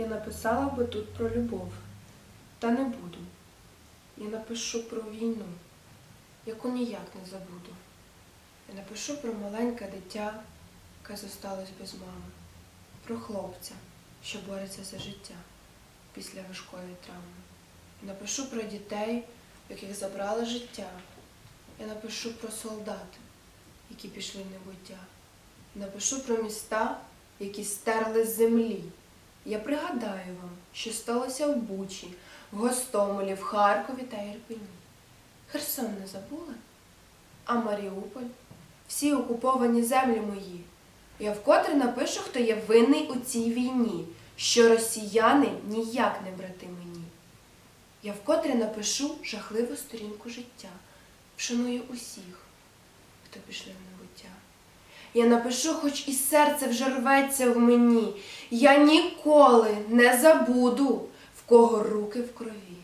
Я написала би тут про любов, та не буду. Я напишу про війну, яку ніяк не забуду. Я напишу про маленьке дитя, яке зосталось без мами, про хлопця, що бореться за життя після важкої травми. Я напишу про дітей, яких забрали життя. Я напишу про солдат, які пішли в небуття. Я напишу про міста, які стерли з землі. Я пригадаю вам, що сталося в Бучі, в Гостомелі, в Харкові та Ірпені. Херсон не забули? А Маріуполь? Всі окуповані землі мої. Я вкотре напишу, хто є винний у цій війні, що росіяни ніяк не брати мені. Я вкотре напишу жахливу сторінку життя, вшаную усіх, хто пішли в небуття. Я напишу, хоч і серце вже рветься в мені. Я ніколи не забуду, в кого руки в крові.